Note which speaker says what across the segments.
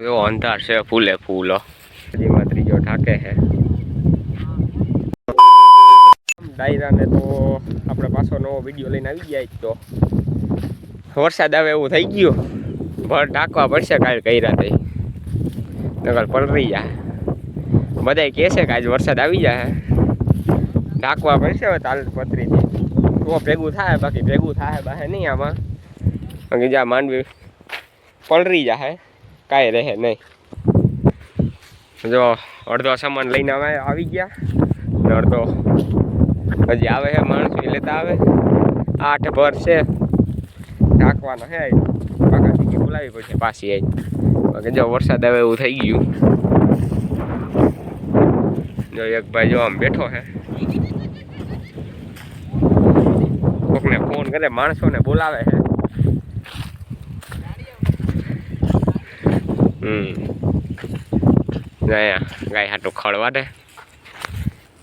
Speaker 1: એવો અંધાર છે, ફૂલે ફૂલો. હજીમાં ત્રીજો ઠાકે છે. ડાયરાને તો આપણે પાછો નવો વીડિયો લઈને આવી ગયા તો. વરસાદ આવે એવું થઈ ગયું. ભર ઢાંકવા પડશે કાલ કઈ રાતે નકર પલરી જાય. બધાય કહે છે કે આજ વરસાદ આવી જાય. ઢાંકવા પડશે હવે તાલ પથરીથી. તો ભેગું થાય, બાકી ભેગું થાય બાહે નહીં આમાં. બાકી જ્યાં માંડવી પલરી જાય. કાંઈ રહે નહીં. જો, અડધો સામાન લઈને અમે આવી ગયા. ને અડધો હજી આવે છે માણસો, એ લેતા આવે. આઠ ભર છે. ઢાંકવાનો છે પાકા બોલાવી પડશે પાછી આવી જો, વરસાદ આવે એવું થઈ ગયું. જો, એક ભાઈ જો આમ બેઠો છે. કોકને ફોન કરે, માણસોને બોલાવે છે. હમ. અહીંયા ગાય હાટું ખળવા દે.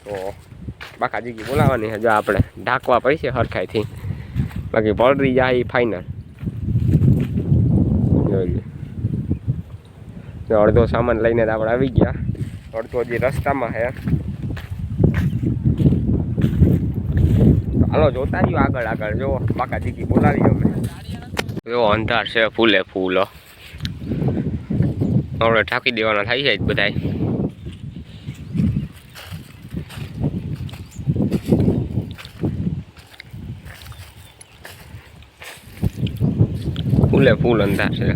Speaker 1: તો બાકા જીગી બોલાવવાની છે, જો આપણે ઢાંકવા પૈસે હરખાઈથી. બાકી પલરી જાય એ ફાઇનલ જોઈ અડધો સામાન લઈને તો આપણે આવી ગયા. અડધો જે રસ્તામાં હે હાલો, જોતા રહ્યો આગળ આગળ, જો બાકા જીગી બોલાવી અમે જો અંધાર છે, ફૂલે ફૂલો. આપણે ઢાંકી દેવાના થાય છે જ બધાય ફૂલે ફૂલ અંધાર છે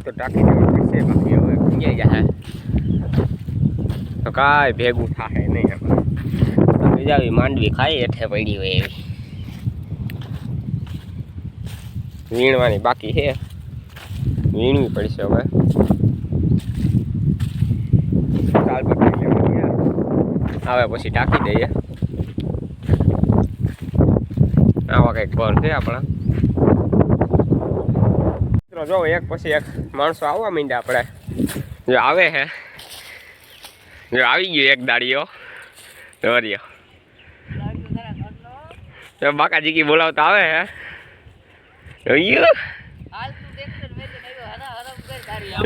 Speaker 1: તો ટાંકી દેવા પડશે બાકી હવે ક્યાં જાય તો કાંઈ ભેગું થાય નહીં એમાં બીજા આવી માંડવી ખાઈ હેઠે પડી હોય એવી વીણવાની બાકી છે વીણવી પડશે હવે. કાલ આવે પછી ટાંકી દઈએ. આવા કંઈક ઘર છે આપણા. મિત્રો જો એક પછી એક માણસો આવવા માંડ્યા આપણે. જો આવે છે જો આવી ગયો એક દાડીઓ દોરીઓ જો બાકાજી કી બોલાવતા આવે હે. જોયું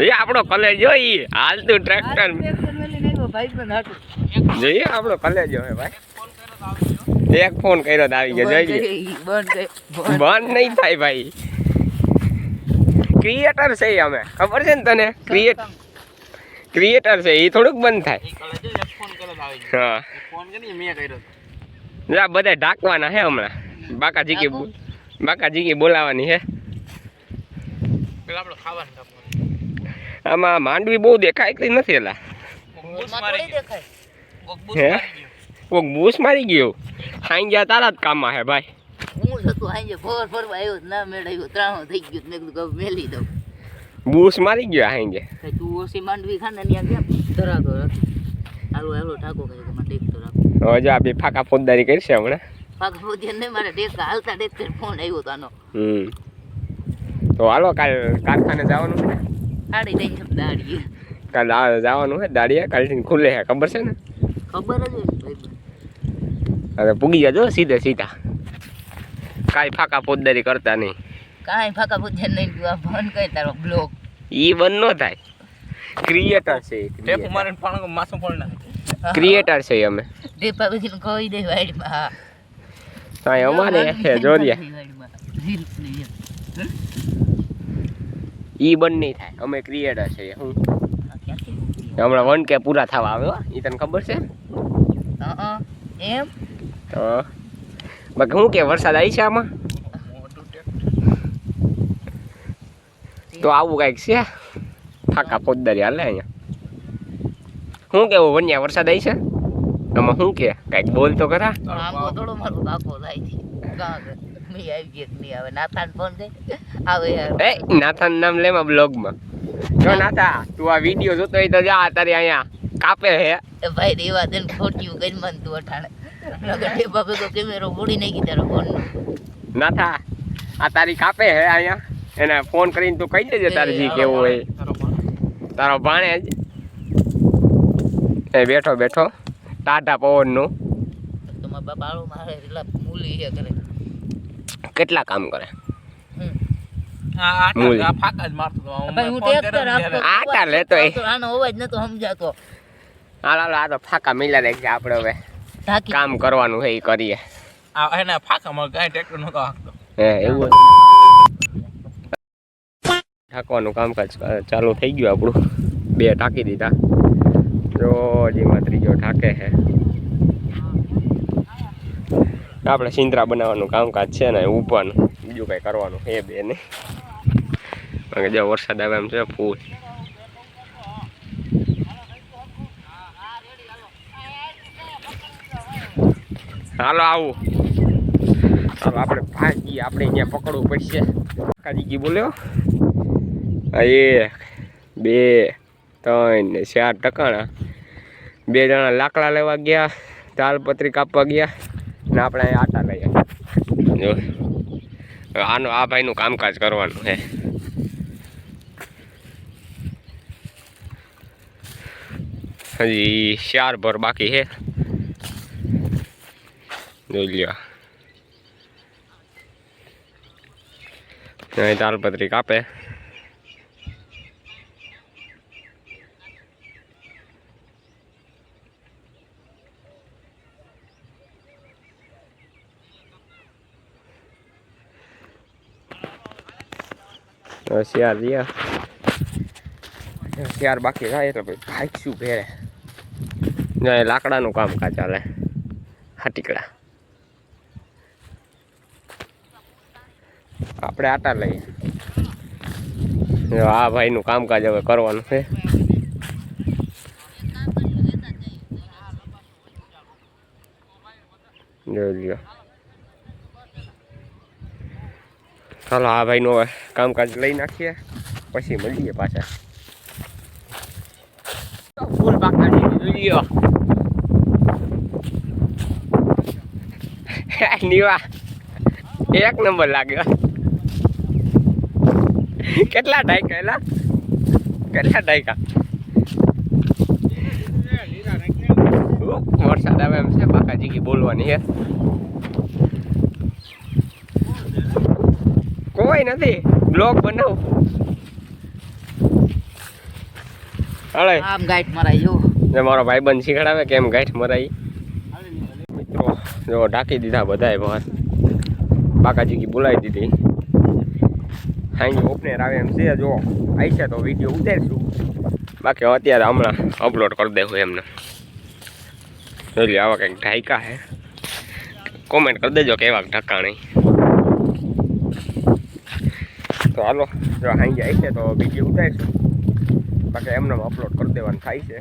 Speaker 1: એ આપણો કલેજ જોઈ હાલતું ટ્રેક્ટર જોઈએ આપણો કલેજ હોય ભાઈ. એક ફોન કર્યો તો આવી ગયો જોઈએ બંધ નહીં થાય ભાઈ. ક્રિએટર છે ઈ અમે. ખબર છે ને તને? ક્રિએટ ક્રિએટર છે એ થોડુંક બંધ થાય. હા. જા બધા ઢાંકવાના હે હમણાં. બાકાજી કે બાકાજી કે બોલાવાની હે. આમાં માંડવી બહુ દેખાય કે નથી એલા. હે? કોક બૂસ મારી ગયો. ખાઈ ગયા તારા જ કામમાં હે ભાઈ. બૂસ મારી ગયો ગયા.
Speaker 2: તું ઓછી માંડવી ખાને ને ધરાતો હાલો હાલો ઠાકો કહે કે મને ટેક તો રાખો.
Speaker 1: હવે જો આ બે ફાકા ફોજદારી કરશે હમણાં.
Speaker 2: ફાકા ફોજદારી નહીં મારે ટેક હાલતા ટેક ફોન આવ્યો તો આનો.
Speaker 1: હમ. તો હાલો કાલ કારખાને જવાનું છે.
Speaker 2: સાડી ત્રણ શબ્દ દાડી
Speaker 1: કાલ આ જવાનું છે દાડિયા કાલથી ખુલે છે ખબર છે ને
Speaker 2: ખબર જ હોય ને ભાઈ
Speaker 1: હવે પૂગી જજો સીધે સીધા કાંઈ ફાકા ફોજદારી કરતા નહીં
Speaker 2: કાંઈ ફાકા પૂછે નહીં તું આ ફોન કરી તારો બ્લોક
Speaker 1: ઈ બંધ ન થાય ક્રિએટર છે ક્રિએટર છે ઈ અમે
Speaker 2: ટેપા પછી કહી દે વાડીમાં હા
Speaker 1: કાંઈ અમારે છે જોરિયા રીલ્સની બંધ નહીં થાય. અમે ક્રિએટર છે હું? હમણાં વન કે પૂરા થવા આવ્યો હો. ઈ તને ખબર છે?
Speaker 2: એમ?
Speaker 1: તો બાકી હું કે વરસાદ આવી છે આમાં? તો આવું કાંઈક છે. ફાકા ફોજદારી હાલે અહીંયા. શું કેવું વન્યા વરસાદ આવી છે? આમાં શું કે કાંઈક બોલ તો ખરા.
Speaker 2: થોડો મારો થાય છે કાં કે મેં આવી ગઈ કે નહીં આવે નાથાને ફોન દે. આવે
Speaker 1: એ નાથાન નામ લેમાં બ્લોગમાં જો નાથા તું આ વીડિયો જોતો હોય તો જા તારે અહીંયા કાપે હે.
Speaker 2: એ ભાઈ રેવા દે ખોટ્યું કઈ મન તું અઠાણે. લગડે ટેપા તો કેમેરો ફોડી નાખી તારો ફોન
Speaker 1: નાથા આ તારી કાપે હે અહીંયા? એને ફોન કરીને તું કહી દેજે તારે જી કેવું હોય. તારો ભાણે જ. એ બેઠો બેઠો. ટાટા પવનનું.
Speaker 2: તો મારા બાપા મારે એટલા મૂલી છે કરે
Speaker 1: કેટલા કામ કરે
Speaker 2: હમ
Speaker 3: આ આટા
Speaker 1: મૂળ.
Speaker 3: આ ફાકા જ મારતો હતો. હું
Speaker 2: ભાઈ હું
Speaker 3: ફોન
Speaker 2: ટ્રેક્ટર
Speaker 3: કર્યો ને
Speaker 2: આપતો
Speaker 3: ત્યારે.
Speaker 1: આટા લેતો એ.
Speaker 2: આનો અવાજ નતો સમજાતો
Speaker 1: હાલ હાલ આ તો ફાકા મિલા દે છે આપણે હવે કામ કરવાનું છે એ કરીએ
Speaker 3: આ એને ફાકામાં કાંઈ ટ્રેક્ટર નહોતો હાંકતો.
Speaker 1: હે એવું ઢાંકવાનું કામકાજ ચાલુ થઈ ગયું આપણું બે ટાંકી દીધા જો જેમાં ત્રીજો ઢાંકે છે આપણે સિંદરા બનાવવાનું કામકાજ છે ને ઉપવાનું બીજું કંઈ કરવાનું છે બે ને. કારણ કે જો વરસાદ આવે એમ છે, ફૂલ. હાલો, આવું. ચાલો આપણે ભાગી આપણે અહીંયા પકડવું પડશે. કાજીકી બોલ્યો. આ એક, બે, ત્રણ ને ચાર ટકાણા. બે જણા લાકડા લેવા ગયા, તાલપત્રી કાપવા ગયા. ને આપણે આટા લઈએ જો. આનું, આ ભાઈનું કામકાજ કરવાનું છે. હજી ચાર ભર બાકી છે. જોઈ લ્યો. તાલપત્રી કાપે. હોશિયાર રહ્યા હોશિયાર બાકી થાય એટલે ભાઈ ભાઈ શું ઘેરે. ને લાકડાનું કામકાજ ચાલે હાટીકડા આપણે આટા લઈએ. આ ભાઈનું કામકાજ હવે કરવાનું છે. જોઈ લ્યો. ચાલો આ ભાઈનું હવે કામકાજ લઈ નાખીએ. પછી મળીએ પાછા. ફૂલ જોઈ લ્યો. નીવા. એક નંબર લાગ્યો. કેટલા ડાયકા એલા? કેટલા ડાયકા વરસાદ આવે એમ છે બાકાજી કી બોલવાની છે. કોઈ નથી. બ્લોગ બનાવ. અરે
Speaker 2: આમ ગાઈટ મરાઈ જો
Speaker 1: ને મારો ભાઈબંધ શીખડાવે કેમ ગાઈટ મરાઈ. મિત્રો જો ઢાંકી દીધા બધાએ બહાર. બાકાજી કી બોલાવી દીધી. હાઈ ઓપનેર આવે એમ છે જો. આવી તો વીડિયો ઉતારીશું. બાકી અત્યારે હમણાં અપલોડ કરી દેવું એમને. જોઈ આવા કંઈક ઢાયકા હે. કોમેન્ટ કરી દેજો કેવા ઢકાણી. તો હાલો, જો હાઈ જાય છે તો બીજી ઉતારીશું. બાકી એમને અપલોડ કરી દેવાનું થાય છે.